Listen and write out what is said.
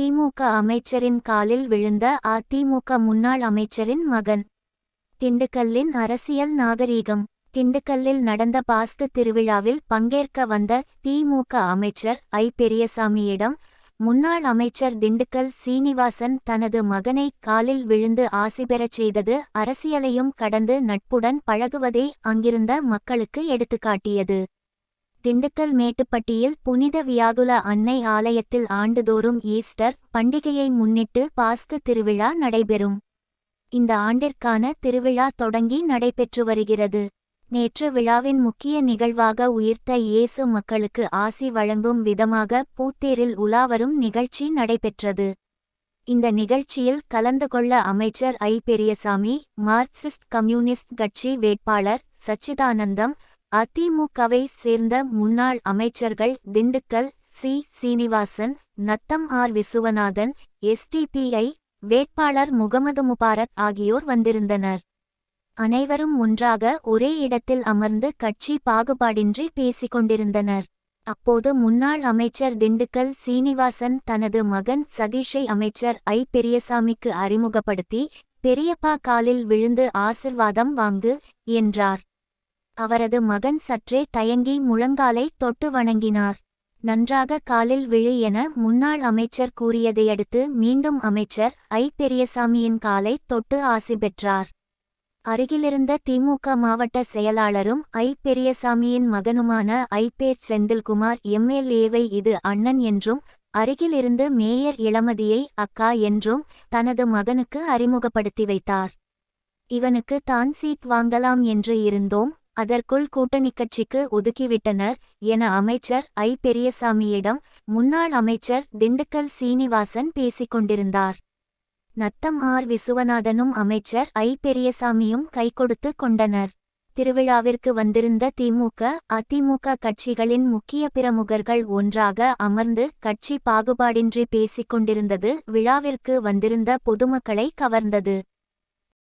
திமுக அமைச்சரின் காலில் விழுந்த அதிமுக முன்னாள் அமைச்சரின் மகன். திண்டுக்கல்லின் அரசியல் நாகரீகம். திண்டுக்கல்லில் நடந்த பாஸ்து திருவிழாவில் பங்கேற்க வந்த திமுக அமைச்சர் ஐ. பெரியசாமியிடம் முன்னாள் அமைச்சர் திண்டுக்கல் சீனிவாசன் தனது மகனை காலில் விழுந்து ஆசி பெறச் செய்தது அரசியலையும் கடந்து நட்புடன் பழகுவதை அங்கிருந்த மக்களுக்கு எடுத்துக்காட்டியது. திண்டுக்கல் மேட்டுப்பட்டியில் புனித வியாகுல அன்னை ஆலயத்தில் ஆண்டுதோறும் ஈஸ்டர் பண்டிகையை முன்னிட்டு பாஸ்கு திருவிழா நடைபெறும். இந்த ஆண்டிற்கான திருவிழா தொடங்கி நடைபெற்று வருகிறது. நேற்று விழாவின் முக்கிய நிகழ்வாக உயிர்த்த இயேசு மக்களுக்கு ஆசி வழங்கும் விதமாக பூத்தேரில் உலாவரும் நிகழ்ச்சி நடைபெற்றது. இந்த நிகழ்ச்சியில் கலந்து கொள்ள அமைச்சர் ஐ. பெரியசாமி மார்க்சிஸ்ட் கம்யூனிஸ்ட் கட்சி வேட்பாளர் சச்சிதானந்தம் அதிமுகவை சேர்ந்த முன்னாள் அமைச்சர்கள் Dindigul C. Srinivasan Natham R. Viswanathan SDPI வேட்பாளர் முகமது முபாரக் ஆகியோர் வந்திருந்தனர். அனைவரும் ஒன்றாக ஒரே இடத்தில் அமர்ந்து கட்சி பாகுபாடின்றி பேசிக் கொண்டிருந்தனர். அப்போது முன்னாள் அமைச்சர் திண்டுக்கல் சீனிவாசன் தனது மகன் சதீஷை அமைச்சர் ஐ. பெரியசாமிக்கு அறிமுகப்படுத்தி பெரியப்பா காலில் விழுந்து ஆசிர்வாதம் வாங்கு என்றார். அவரது மகன் சற்றே தயங்கி முழங்காலை தொட்டு வணங்கினார். நன்றாக காலில் விழு என முன்னாள் அமைச்சர் கூறியதையடுத்து மீண்டும் அமைச்சர் ஐ. பெரியசாமியின் காலை தொட்டு ஆசி பெற்றார். அருகிலிருந்த திமுக மாவட்ட செயலாளரும் ஐ. பெரியசாமியின் மகனுமான ஐ. பே. செந்தில்குமார் எம்எல்ஏவை இது அண்ணன் என்றும் அருகிலிருந்து மேயர் இளமதியை அக்கா என்றும் தனது மகனுக்கு அறிமுகப்படுத்தி வைத்தார். இவனுக்கு தான் சீட் வாங்கலாம் என்று இருந்தோம் அதற்குள் கூட்டணி கட்சிக்கு ஒதுக்கிவிட்டனர் என அமைச்சர் ஐ. பெரியசாமியிடம் முன்னாள் அமைச்சர் திண்டுக்கல் சீனிவாசன் பேசிக் கொண்டிருந்தார். நத்தம் ஆர். விசுவநாதனும் அமைச்சர் ஐ. பெரியசாமியும் கைகொடுத்து கொண்டனர். திருவிழாவிற்கு வந்திருந்த திமுக அதிமுக கட்சிகளின் முக்கிய பிரமுகர்கள் ஒன்றாக அமர்ந்து கட்சி பாகுபாடின்றி பேசிக் கொண்டிருந்தது விழாவிற்கு வந்திருந்த பொதுமக்களை கவர்ந்தது.